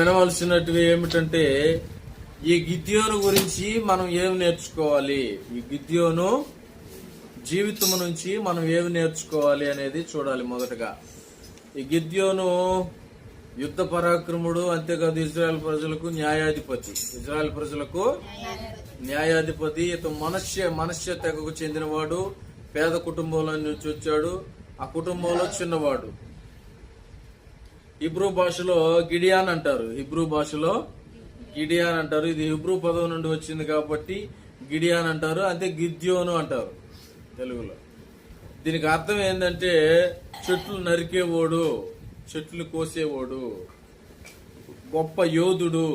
వినవలసినటివి ఏమిటంటే ఈ గిద్యోను గురించి మనం ఏమి నేర్చుకోవాలి? ఈ గిద్యోను జీవితం నుంచి మనం ఏమి నేర్చుకోవాలి అనేది చూడాలి మొదటగా. ఈ గిద్యోను యుద్ధ పరాక్రముడు అంతేకాదు ఇజ్రాయెల్ ప్రజలకు న్యాయాధిపతి. ఇజ్రాయెల్ ప్రజలకు న్యాయాధిపతి. ఇతను మనస్య మనస్య తెగకు చెందినవాడు. పేద కుటుంబంలో నుంచి వచ్చాడు. ఆ కుటుంబంలో చిన్నవాడు. హిబ్రూ భాషలో గిడియాన్ అంటారు. హిబ్రూ భాషలో గిడియాన్ అంటారు. ఇది హిబ్రూ పదం నుండి వచ్చింది కాబట్టి గిడియాన్ అంటారు. అంతే గిద్యోను అంటారు తెలుగులో. దీనికి అర్థం ఏంటంటే చెట్లు నరికేవాడు చెట్లు కోసేవాడు గొప్ప యోధుడు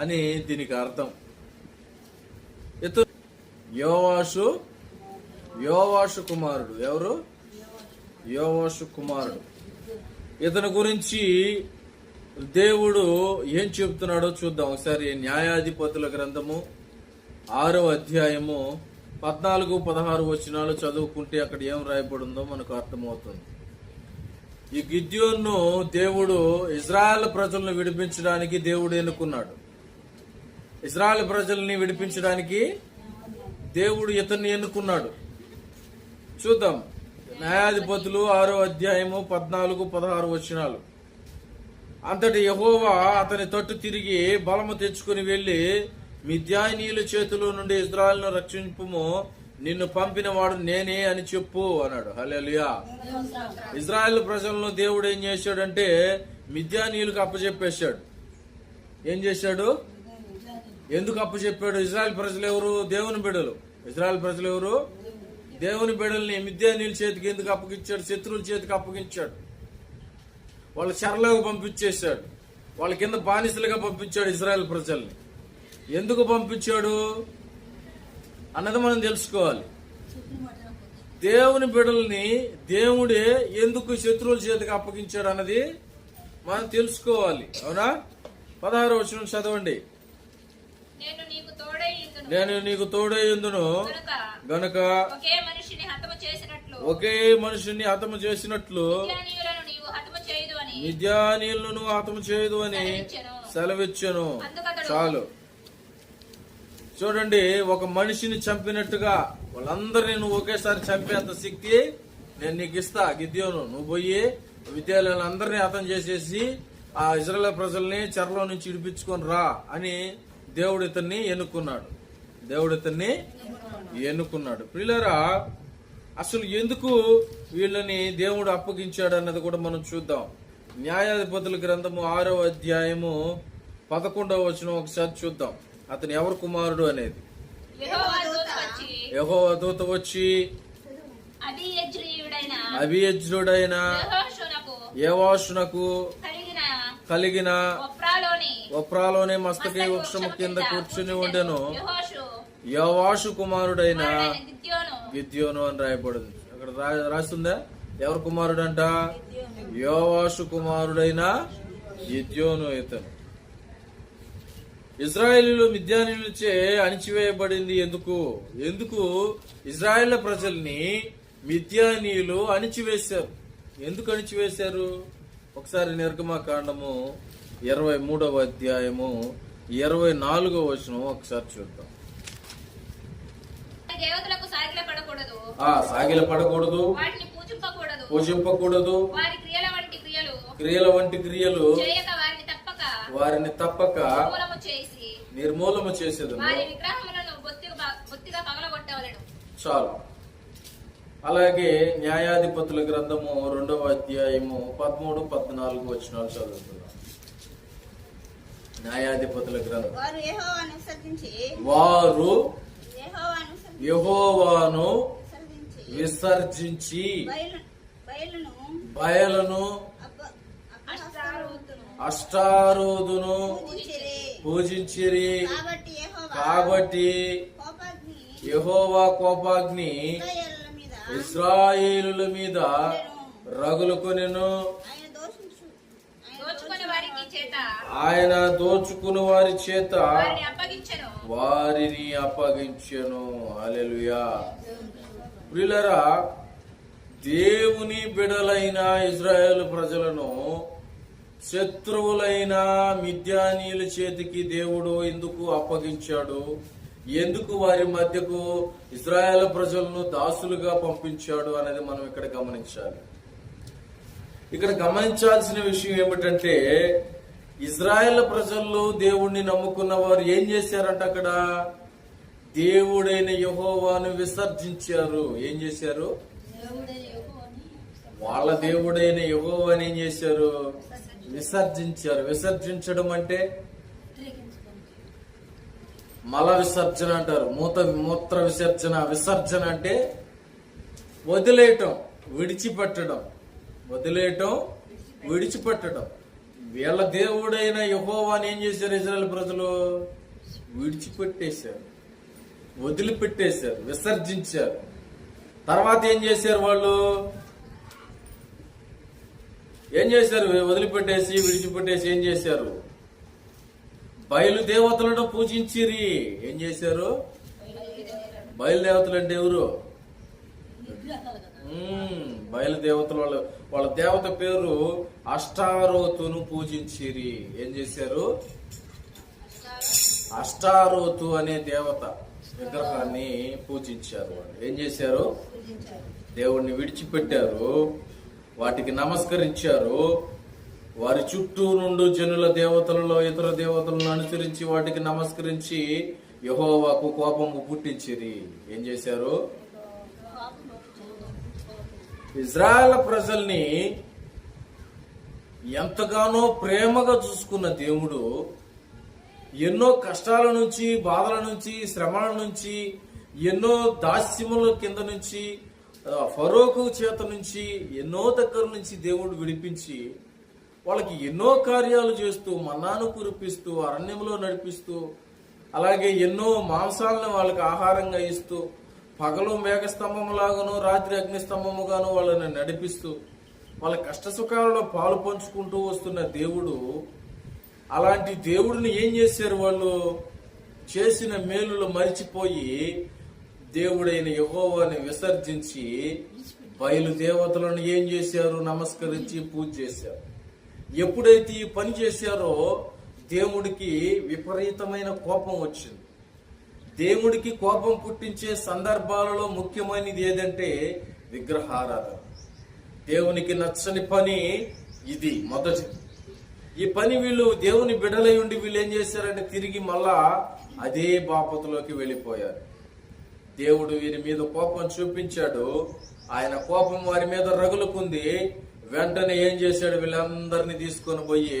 అని దీనికి అర్థం. ఇతను యోవాషు యోవాషు కుమారుడు. ఎవరు? యోవాషు కుమారుడు. ఇతని గురించి దేవుడు ఏం చెప్తున్నాడో చూద్దాం. ఒకసారి న్యాయాధిపతుల గ్రంథము ఆరో అధ్యాయము పద్నాలుగు పదహారు వచనాలు చదువుకుంటే అక్కడ ఏం రాయబడిందో మనకు అర్థమవుతుంది. ఈ గిద్యోన్ను దేవుడు ఇజ్రాయెల్ ప్రజలను విడిపించడానికి దేవుడు ఎన్నుకున్నాడు. ఇజ్రాయెల్ ప్రజల్ని విడిపించడానికి దేవుడు ఇతన్ని ఎన్నుకున్నాడు. చూద్దాం. న్యాయాధిపతులు ఆరో అధ్యాయము పద్నాలుగు పదహారు వచనాలు. అంతటి యహోవా అతని తట్టు తిరిగి బలము తెచ్చుకుని వెళ్ళి మిద్యానీయుల చేతిలో నుండి ఇజ్రాయల్ను రక్షింపుము నిన్ను పంపిన వాడు నేనే అని చెప్పు అన్నాడు. హల్లెలూయా. ఇజ్రాయెల్ ప్రజలను దేవుడు ఏం చేశాడంటే మిద్యానీయులకు అప్పచెప్పేశాడు ఏం చేశాడు? ఎందుకు అప్పచెప్పాడు ఇజ్రాయెల్ ప్రజలు ఎవరు? దేవుని బిడలు ఇజ్రాయెల్ ప్రజలు ఎవరు? దేవుని బిడల్ని మిద్యానీల చేతికి ఎందుకు అప్పగించాడు? శత్రువుల చేతికి అప్పగించాడు. వాళ్ళ చెరలోకి పంపించేశాడు. వాళ్ళ కింద బానిసలుగా పంపించాడు ఇజ్రాయెల్ ప్రజల్ని. ఎందుకు పంపించాడు? అన్నది మనం తెలుసుకోవాలి. దేవుని బిడల్ని దేవుడే ఎందుకు శత్రువుల చేతికి అప్పగించాడు అన్నది మనం తెలుసుకోవాలి. అవునా? పదహారు వచ్చిన చదవండి. నేను నీకు నేను నీకు తోడై గనక ఒకే మనిషిని హతము చేసినట్లు. ఒకే మనుషుని హతము చేయదు అని. విద్యానీయులను హతము చేయదు అని సెలవిచ్చెను. చాలు. చూడండి ఒక మనిషిని చంపినట్టుగా వాళ్ళందరినీ నువ్వు ఒకేసారి చంపేంత శక్తి నేను నీకు ఇస్తా. గిద్యోను నువ్వు పోయి విద్యాలయాలను అందరినీ హతం చేసేసి ఆ ఇజ్రాయల్ ప్రజల్ని చెరలో నుంచి ఇడిపించుకొని రా అని దేవుడు ఇతన్ని ఎన్నుకున్నాడు. దేవుడు ఇతన్ని ఎన్నుకున్నాడు. పిల్లరా అసలు ఎందుకు వీళ్ళని దేవుడు అప్పగించాడు అన్నది కూడా మనం చూద్దాం. న్యాయాధిపతుల గ్రంథము ఆరో అధ్యాయము పదకొండవ వచనం ఒకసారి చూద్దాం. అతను ఎవరు కుమారుడు అనేది? యహో దూత వచ్చి అభియజ్రుడైన యెహోషునకు ఏవాషునకు కలిగిన ఒప్రాలోని మస్తకి వృక్షము కింద కూర్చుని ఉండెను. యవాషు కుమారుడైన గిద్యోను. గిద్యోను అని రాయబడింది. అక్కడ రాస్తుందా? ఎవరు కుమారుడు అంట యోవాషు కుమారుడైన గిద్యోను ఇతను. ఇజ్రాయేలీలు మిద్యానీయులచే అణిచివేయబడింది ఎందుకు? ఎందుకు? ఇజ్రాయేల్ ప్రజల్ని మిద్యానీయులు అణిచివేశారు. ఎందుకు అణిచివేశారు? ఒకసారి నిర్గమకాండము ఇరవై మూడవ అధ్యాయము ఇరవై నాలుగవ వచనం ఒకసారి చూద్దాం. సాగిల పడకూడదు. పూజింపకూడదు. క్రియల వంటి క్రియలు. వారిని తప్పక. నిర్మూలము చేసేది చాలు. అలాగే న్యాయాధిపతుల గ్రంథము రెండవ అధ్యాయము పదమూడు పద్నాలుగు వచనాలు చదువుతున్నాం న్యాయాధిపతుల గ్రంథం. వారు యెహోవాను విసర్జించి బయలును అష్టారోధును పూజించిరి. కాబట్టి యెహోవా కోపాగ్ని ఇశ్రాయేలుల మీద రగులుకొనెను ఆయన దోచుకొని వారికి చేత. ఆయన దోచుకుని వారి చేత వారిని అప్పగించెను. హల్లెలూయా. ప్రియులరా దేవుని బిడలైన ఇజ్రాయేల్ ప్రజలను శత్రువులైన మిద్యానీయుల చేతికి దేవుడు ఎందుకు అప్పగించాడు? ఎందుకు వారి మధ్యకు ఇజ్రాయెల్ ప్రజలను దాసులుగా పంపించాడు అనేది మనం ఇక్కడ గమనించాలి. ఇక్కడ గమనించాల్సిన విషయం ఏమిటంటే ఇజ్రాయెల్ ప్రజల్లో దేవుణ్ణి నమ్ముకున్న వారు ఏం చేశారంట అక్కడ? దేవుడైన యహోవాను విసర్జించారు. ఏం చేశారు? వాళ్ళ దేవుడైన యహోవాని ఏం చేశారు? విసర్జించారు. విసర్జించడం అంటే మల విసర్జన అంటారు. మూత మూత్ర విసర్జన. విసర్జన అంటే వదిలేయటం విడిచిపెట్టడం. వదిలేయటం విడిచిపెట్టడం. వీళ్ళ దేవుడైన యహోవాని ఏం చేశారు ఇజ్రాయల్ ప్రజలు? విడిచిపెట్టేశారు. వదిలిపెట్టేశారు. విసర్జించారు. తర్వాత ఏం చేశారు వాళ్ళు? ఏం చేశారు? వదిలిపెట్టేసి విడిచిపెట్టేసి ఏం చేశారు? బయలుదేవతలను పూజించిరి. ఏం చేశారు? బయలుదేవతలు అంటే ఎవరు బయలుదేవతలు వాళ్ళ వాళ్ళ దేవత పేరు అష్టారోతును పూజించిరి. ఏం చేశారు? అష్టారోతు అనే దేవత విగ్రహాన్ని పూజించారు వాళ్ళు. ఏం చేశారు? దేవుణ్ణి విడిచిపెట్టారు. వాటికి నమస్కరించారు. వారి చుట్టూ నుండి జనుల దేవతలలో ఇతర దేవతలను అనుసరించి వాటికి నమస్కరించి యహోవాకు కోపము పుట్టించిరి. ఏం చేశారు? ఇజ్రాయల్ ప్రజల్ని ఎంతగానో ప్రేమగా చూసుకున్న దేవుడు ఎన్నో కష్టాల నుంచి బాధల నుంచి శ్రమల నుంచి ఎన్నో దాస్యముల కింద నుంచి ఫరోకు చేత నుంచి ఎన్నో దగ్గర నుంచి దేవుడు విడిపించి వాళ్ళకి ఎన్నో కార్యాలు చేస్తూ మన్నాను కురిపిస్తూ అరణ్యంలో నడిపిస్తూ అలాగే ఎన్నో మాంసాలను వాళ్ళకి ఆహారంగా ఇస్తూ పగలు మేఘస్తంభములాగాను రాత్రి అగ్నిస్తంభముగాను వాళ్ళని నడిపిస్తూ వాళ్ళ కష్ట సుఖాలలో పాలు పంచుకుంటూ వస్తున్న దేవుడు అలాంటి దేవుడిని ఏం చేశారు వాళ్ళు? చేసిన మేలులు మరిచిపోయి దేవుడైన యహోవాని విసర్జించి బయలుదేవతలను ఏం చేశారు? నమస్కరించి పూజ చేశారు. ఎప్పుడైతే ఈ పని చేశారో దేవుడికి విపరీతమైన కోపం వచ్చింది. దేవుడికి కోపం పుట్టించే సందర్భాలలో ముఖ్యమైనది ఏదంటే విగ్రహారాధన. దేవునికి నచ్చని పని ఇది మొదటిది. ఈ పని వీళ్ళు దేవుని బిడలై ఉండి వీళ్ళు ఏం చేశారంటే తిరిగి మళ్ళా అదే బాపతులోకి వెళ్ళిపోయారు. దేవుడు వీరి మీద కోపం చూపించాడు. ఆయన కోపం వారి మీద రగులుకుంది. వెంటనే ఏం చేశాడు? వీళ్ళందరినీ తీసుకొని పోయి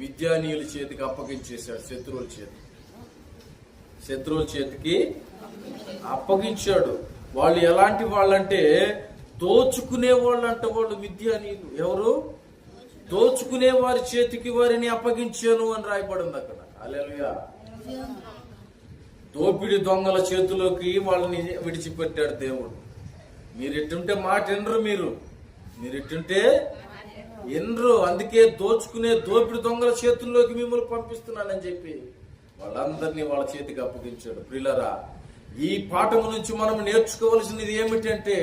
విద్యానీయుల చేతికి అప్పగించేశాడు శత్రువుల చేతికి. శత్రువుల చేతికి అప్పగించాడు. వాళ్ళు ఎలాంటి వాళ్ళంటే దోచుకునే వాళ్ళు అంట వాళ్ళు విద్యానీయులు ఎవరు? దోచుకునే వారి చేతికి వారిని అప్పగించాను అని రాయబడింది అక్కడ. అలెలుగా దోపిడి దొంగల చేతిలోకి వాళ్ళని విడిచిపెట్టాడు దేవుడు. మీరు ఎట్టుంటే మాట వినరు మీరు. మీరు ఎట్టుంటే వినరు అందుకే దోచుకునే దోపిడి దొంగల చేతుల్లోకి మిమ్మల్ని పంపిస్తున్నానని చెప్పి వాళ్ళందరినీ వాళ్ళ చేతికి అప్పగించాడు. ప్రిలరా ఈ పాఠము నుంచి మనం నేర్చుకోవలసినది ఏమిటంటే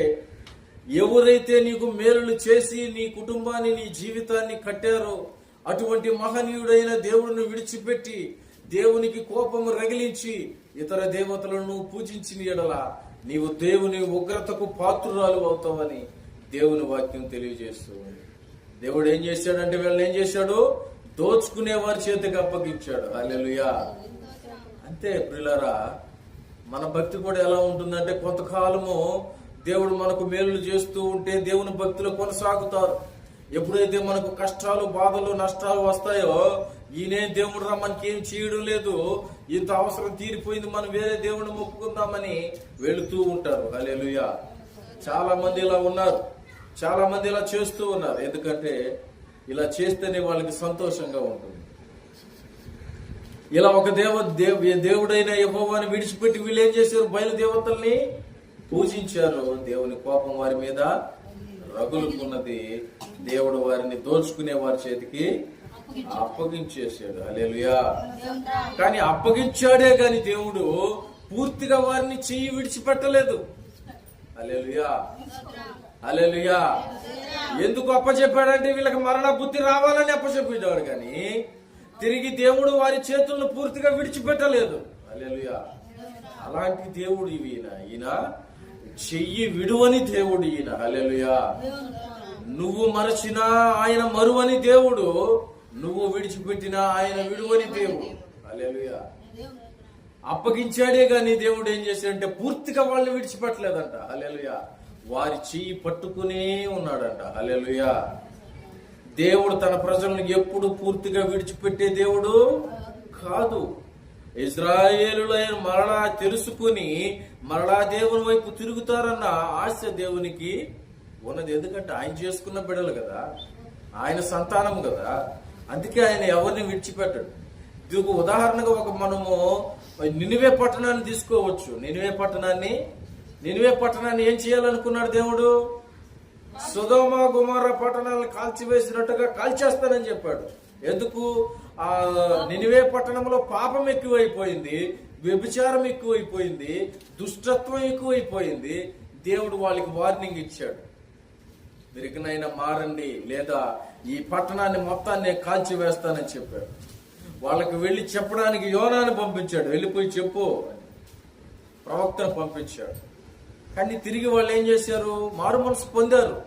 ఎవరైతే నీకు మేలులు చేసి నీ కుటుంబాన్ని నీ జీవితాన్ని కట్టారో అటువంటి మహనీయుడైన దేవుడిని విడిచిపెట్టి దేవునికి కోపము రగిలించి ఇతర దేవతలను పూజించిన ఎడల నీవు దేవుని ఉగ్రతకు పాత్రురాలు అవుతావని దేవుని వాక్యం తెలియజేస్తూ ఉంది. దేవుడు ఏం చేశాడంటే వీళ్ళని ఏం చేశాడు? దోచుకునే వారి చేతికి అప్పగించాడు. అల్లెలుయా అంతే ప్రిలరా మన భక్తి కూడా ఎలా ఉంటుందంటే కొంతకాలము దేవుడు మనకు మేలు చేస్తూ ఉంటే దేవుని భక్తిలో కొనసాగుతారు. ఎప్పుడైతే మనకు కష్టాలు బాధలు నష్టాలు వస్తాయో ఈయనే దేవుడు రా మనకి ఏం చేయడం లేదు. ఇంత అవసరం తీరిపోయింది మనం వేరే దేవుడిని మొక్కుకుందామని వెళుతూ ఉంటారు. హల్లెలూయా. చాలా మంది ఇలా ఉన్నారు. చాలా మంది ఇలా చేస్తూ ఉన్నారు. ఎందుకంటే ఇలా చేస్తేనే వాళ్ళకి సంతోషంగా ఉంటుంది. ఇలా ఒక దేవ దేవుడైన యహోవాని విడిచిపెట్టి వీళ్ళు ఏం చేశారు? బయలుదేవతల్ని పూజించారు. దేవుని కోపం వారి మీద రగులుకున్నది. దేవుడు వారిని దోచుకునే వారి చేతికి అప్పగించేసాడు అలేలుయా కానీ అప్పగించాడే గాని దేవుడు పూర్తిగా వారిని చెయ్యి విడిచిపెట్టలేదు. అలేలుయా అలేలుయా ఎందుకు అప్పచెప్పాడంటే వీళ్ళకి మరణ బుద్ధి రావాలని అప్పచెప్పేవాడు కానీ తిరిగి దేవుడు వారి చేతులను పూర్తిగా విడిచిపెట్టలేదు. అలెలుయా అలాంటి దేవుడు ఈయన. ఈయన చెయ్యి విడువని దేవుడు ఈయన. అలెలుయా నువ్వు మరచినా ఆయన మరువని దేవుడు నువ్వు విడిచిపెట్టినా ఆయన విడువని దేవుడు. అలెలుయా అప్పగించాడే గాని దేవుడు ఏం చేశాడంటే పూర్తిగా వాళ్ళని విడిచిపెట్టలేదంట. అలెలుయా వారి చెయ్యి పట్టుకునే ఉన్నాడంట. హల్లెలూయా. దేవుడు తన ప్రజలను ఎప్పుడు పూర్తిగా విడిచిపెట్టే దేవుడు కాదు. ఇజ్రాయేలులైన మరలా తెలుసుకుని మరలా దేవుని వైపు తిరుగుతారన్న ఆశ దేవునికి ఉన్నది. ఎందుకంటే ఆయన చేసుకున్న బిడలు కదా. ఆయన సంతానం కదా. అందుకే ఆయన ఎవరిని విడిచిపెట్టడు. దీనికి ఉదాహరణగా ఒక మనము నినివే పట్టణాన్ని తీసుకోవచ్చు. నినివే పట్టణాన్ని నినివే పట్టణాన్ని ఏం చేయాలనుకున్నాడు దేవుడు? సుధోమ గుమార పట్టణాలను కాల్చివేసినట్టుగా కాల్చేస్తానని చెప్పాడు. ఎందుకు? ఆ నినివే పట్టణంలో పాపం ఎక్కువైపోయింది వ్యభిచారం ఎక్కువైపోయింది దుష్టత్వం ఎక్కువైపోయింది. దేవుడు వాళ్ళకి వార్నింగ్ ఇచ్చాడు. మీరు మారండి లేదా ఈ పట్టణాన్ని మొత్తాన్ని కాల్చివేస్తానని చెప్పాడు. వాళ్ళకి వెళ్ళి చెప్పడానికి యోనాన్ని పంపించాడు. వెళ్ళిపోయి చెప్పు ప్రవక్తను పంపించాడు. కానీ తిరిగి వాళ్ళు ఏం చేశారు? మారు మనసు పొందారు.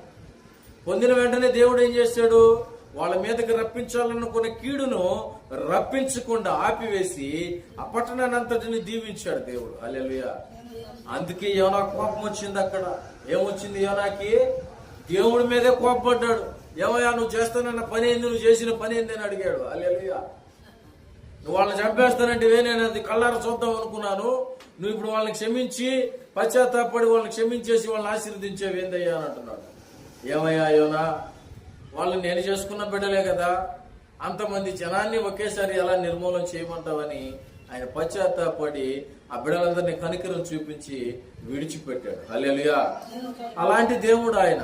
పొందిన వెంటనే దేవుడు ఏం చేశాడు? వాళ్ళ మీదకి రప్పించాలనుకున్న కీడును రప్పించకుండా ఆపివేసి ఆ పట్టణాన్ని అంతటిని దీవించాడు దేవుడు. అల్లెలుయ అందుకే యోనా కోపం వచ్చింది అక్కడ. ఏమొచ్చింది యోనాకి? దేవుడి మీదే కోపపడ్డాడు. ఏమయ్యా నువ్వు చేస్తానన్న పని ఏంది? నువ్వు చేసిన పని ఏంది అని అడిగాడు. అల్లెలుయ నువ్వు వాళ్ళని చంపేస్తానంటే నేను అది కళ్ళార చూద్దాం అనుకున్నాను. నువ్వు ఇప్పుడు వాళ్ళని క్షమించి పశ్చాత్తాపడి వాళ్ళని క్షమించేసి వాళ్ళని ఆశీర్వదించేవి ఏందయ్యా అని అంటున్నాడు. ఏమయ్యా యోనా వాళ్ళు నేను చేసుకున్న బిడ్డలే కదా అంతమంది జనాన్ని ఒకేసారి ఎలా నిర్మూలన చేయమంటావని ఆయన పశ్చాత్తాపడి ఆ బిడ్డలందరినీ కనికరం చూపించి విడిచిపెట్టాడు. అల్లెలుగా అలాంటి దేవుడు ఆయన.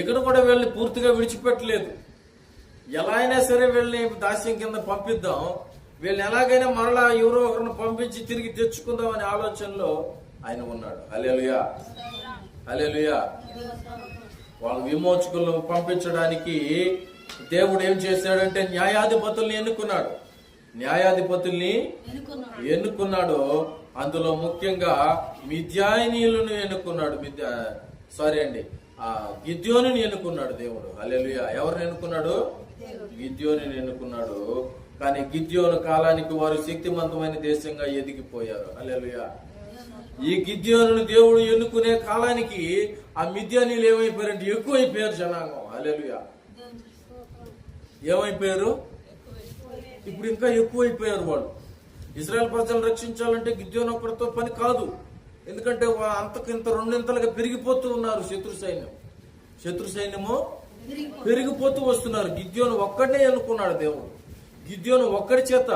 ఇక్కడ కూడా వీళ్ళని పూర్తిగా విడిచిపెట్టలేదు. ఎలా అయినా సరే వీళ్ళని దాస్యం కింద పంపిద్దాం. వీళ్ళని ఎలాగైనా మరలా ఎవరో ఒకరిని పంపించి తిరిగి తెచ్చుకుందాం అనే ఆలోచనలో ఆయన ఉన్నాడు. అలెలుయా అలెలుయా వాళ్ళ విమోచకులను పంపించడానికి దేవుడు ఏం చేశాడంటే న్యాయాధిపతుల్ని ఎన్నుకున్నాడు. న్యాయాధిపతుల్ని ఎన్నుకున్నాడు. అందులో ముఖ్యంగా మిథ్యాయినీయులను ఎన్నుకున్నాడు. మిథ్యా సారీ అండి ఆ గిద్యోని ఎన్నుకున్నాడు దేవుడు. అల్లెలుయ ఎవరిని ఎన్నుకున్నాడు? గిద్యోని ఎన్నుకున్నాడు. కానీ గిద్యోను కాలానికి వారు శక్తివంతమైన దేశంగా ఎదిగిపోయారు. అల్లెలుయ ఈ గిద్యోను దేవుడు ఎన్నుకునే కాలానికి ఆ మిథ్యానీలు ఏమైపోయారంటే ఎక్కువైపోయారు జనాంగం. అల్లెలుయ ఏమైపోయారు? ఇప్పుడు ఇంకా ఎక్కువైపోయారు వాళ్ళు. ఇజ్రాయెల్ ప్రజలను రక్షించాలంటే గిద్యోన్ ఒక్కడితో పని కాదు. ఎందుకంటే అంతకు ఇంత రెండింతలుగా పెరిగిపోతూ ఉన్నారు శత్రు సైన్యం. శత్రు సైన్యము పెరిగిపోతూ వస్తున్నారు. గిద్యోను ఒక్కడే ఎన్నుకున్నాడు దేవుడు. గిద్యోను ఒక్కడి చేత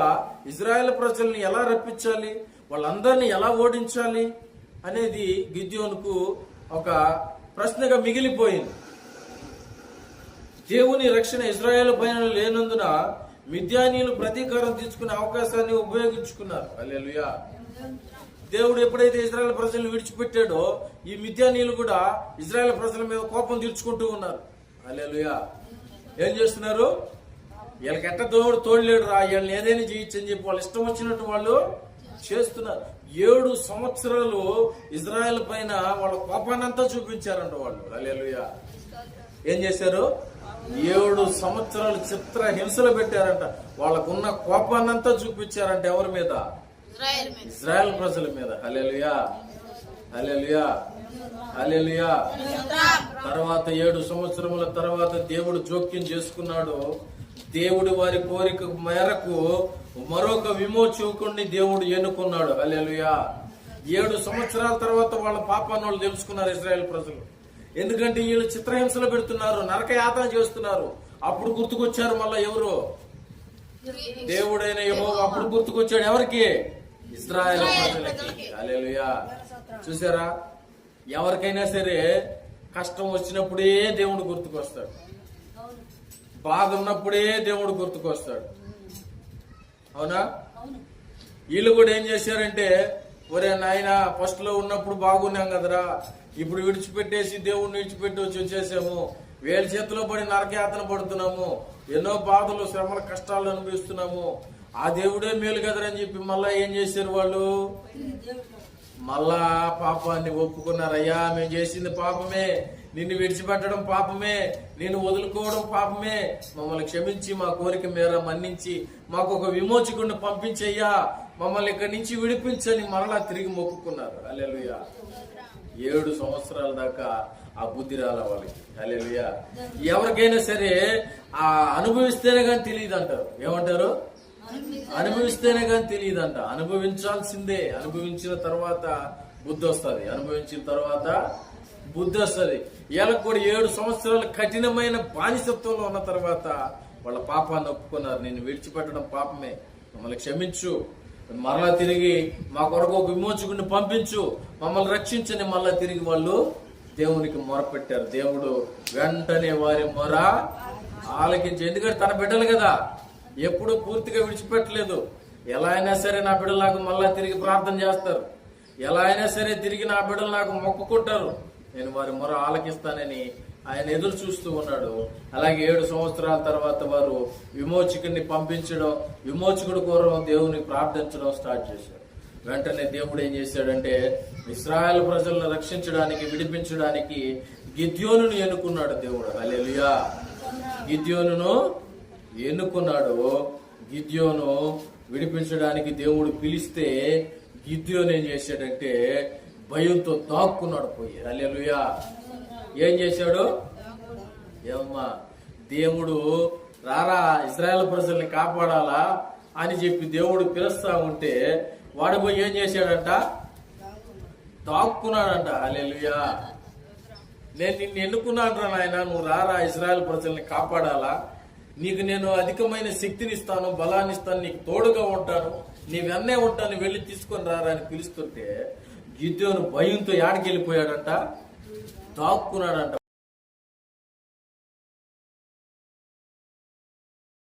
ఇజ్రాయెల్ ప్రజల్ని ఎలా రప్పించాలి? వాళ్ళందరినీ ఎలా ఓడించాలి? అనేది గిద్యోనుకు ఒక ప్రశ్నగా మిగిలిపోయింది. దేవుని రక్షణ ఇజ్రాయెల్ పైన లేనందున మిద్యానీయులు ప్రతీకారం తీసుకునే అవకాశాన్ని ఉపయోగించుకున్నారు. అల్లెలుయా దేవుడు ఎప్పుడైతే ఇజ్రాయెల్ ప్రజలను విడిచిపెట్టాడో ఈ మిద్యానీయులు కూడా ఇజ్రాయెల్ ప్రజల మీద కోపం తీర్చుకుంటూ ఉన్నారు. అల్లెలుయా ఏం చేస్తున్నారు? వీళ్ళకి ఎట్ట దేవుడు తోడలేడు రా వీళ్ళని ఏదైనా చేయొచ్చు అని చెప్పి వాళ్ళు ఇష్టం వచ్చినట్టు వాళ్ళు చేస్తున్నారు. ఏడు సంవత్సరాలు ఇజ్రాయెల్ పైన వాళ్ళ కోపాన్ని అంతా చూపించారంట వాళ్ళు. అల్లెలుయా ఏం చేశారు? ఏడు సంవత్సరాలు చిత్ర హింసలు పెట్టారంట. వాళ్ళకున్న కోపాన్నంతా చూపించారంట ఎవరి మీద? ఇజ్రాయెల్ ప్రజల మీద. హలెలుయా హలెలుయా హలెలుయా తర్వాత ఏడు సంవత్సరముల తర్వాత దేవుడు జోక్యం చేసుకున్నాడు. దేవుడు వారి కోరిక మేరకు మరొక విమోచకుడిని దేవుడు ఎన్నుకున్నాడు. అల్లెలుయా ఏడు సంవత్సరాల తర్వాత వాళ్ళ పాపాన్ని వాళ్ళు తెలుసుకున్నారు ఇజ్రాయెల్ ప్రజలు. ఎందుకంటే వీళ్ళు చిత్రహింసలు పెడుతున్నారు నరక యాతన చేస్తున్నారు. అప్పుడు గుర్తుకొచ్చారు మళ్ళా ఎవరు? దేవుడైన ఏమో అప్పుడు గుర్తుకొచ్చాడు ఎవరికి? ఇస్రాయల్ ప్రజలకి. హల్లెలూయా. చూసారా? ఎవరికైనా సరే కష్టం వచ్చినప్పుడే దేవుడు గుర్తుకొస్తాడు. బాధ ఉన్నప్పుడే దేవుడు గుర్తుకొస్తాడు. అవునా? వీళ్ళు కూడా ఏం చేశారంటే ఒరే నాయన ఫస్ట్లో ఉన్నప్పుడు బాగున్నాం కదరా. ఇప్పుడు విడిచిపెట్టేసి దేవుడిని విడిచిపెట్టి వచ్చి వచ్చేసాము. వేల చేతిలో పడి నరకయాతన పడుతున్నాము. ఎన్నో బాధలు శ్రమల కష్టాలు అనుభవిస్తున్నాము. ఆ దేవుడే మేలు కదరని చెప్పి మళ్ళా ఏం చేశారు వాళ్ళు? మళ్ళా పాపాన్ని ఒప్పుకున్నారయ్యా మేము చేసింది పాపమే. నిన్ను విడిచిపెట్టడం పాపమే. నిన్ను వదులుకోవడం పాపమే. మమ్మల్ని క్షమించి మా కోరిక మేర మన్నించి మాకు ఒక విమోచకుడిని పంపించయ్యా. మమ్మల్ని ఇక్కడి నుంచి విడిపించని మరలా తిరిగి మొక్కుకున్నారు. అలెలుయా ఏడు సంవత్సరాల దాకా ఆ బుద్ధి రాల వాళ్ళకి. అలెలుయా ఎవరికైనా సరే ఆ అనుభవిస్తేనే కానీ తెలియదు అంటారు ఏమంటారు? అనుభవిస్తేనే కానీ తెలియదంట. అనుభవించాల్సిందే. అనుభవించిన తర్వాత బుద్ధి వస్తుంది. అనుభవించిన తర్వాత బుద్ధి వస్తుంది. వీళ్ళకి కూడా ఏడు సంవత్సరాలు కఠినమైన బానిసత్వంలో ఉన్న తర్వాత వాళ్ళ పాపాన్ని ఒప్పుకున్నారు. నేను విడిచిపెట్టడం పాపమే. మమ్మల్ని క్షమించు. మరలా తిరిగి మా కొరకు ఒక విమోచకుడిని పంపించు. మమ్మల్ని రక్షించని మళ్ళా తిరిగి వాళ్ళు దేవునికి మొరపెట్టారు. దేవుడు వెంటనే వారి మొర ఆలకించి. ఎందుకంటే తన బిడ్డలు కదా. ఎప్పుడు పూర్తిగా విడిచిపెట్టలేదు. ఎలా అయినా సరే నా బిడ్డలు నాకు మళ్ళా తిరిగి ప్రార్థన చేస్తారు. ఎలా అయినా సరే తిరిగి నా బిడ్డలు నాకు మొక్కుకుంటారు. నేను వారి మొర ఆలకిస్తానని ఆయన ఎదురు చూస్తూ ఉన్నాడు. అలాగే ఏడు సంవత్సరాల తర్వాత వారు విమోచకుడిని పంపించడం విమోచకుడు కోరం దేవుని ప్రార్థించడం స్టార్ట్ చేశారు. వెంటనే దేవుడు ఏం చేశాడంటే ఇస్రాయల్ ప్రజలను రక్షించడానికి విడిపించడానికి గిద్యోనుని ఎన్నుకున్నాడు దేవుడు. అలెలుయా గిద్యోనును ఎన్నుకున్నాడు గిద్యోను విడిపించడానికి దేవుడు పిలిస్తే గిద్యోను ఏం చేశాడంటే భయంతో దాక్కున్నాడు పోయి అల్లెలుయా ఏం చేశాడు? ఏమమ్మా దేవుడు రారా ఇజ్రాయెల్ ప్రజల్ని కాపాడాలా అని చెప్పి దేవుడు పిలుస్తా ఉంటే వాడు పోయి ఏం చేశాడంట? దాక్కున్నాడంట. అల్లెలుయా నేను నిన్ను ఎన్నుకున్నాను రా నాయన నువ్వు రారా ఇజ్రాయెల్ ప్రజల్ని కాపాడాలా? నీకు నేను అధికమైన శక్తిని ఇస్తాను బలాన్ని ఇస్తాను నీకు తోడుగా ఉంటాను. నీ వెన్నే ఉంటాను వెళ్ళి తీసుకొని రారా అని పిలుస్తుంటే గిద్యోను భయంతో యాడికి వెళ్ళిపోయాడంట దాక్కున్నాడంట.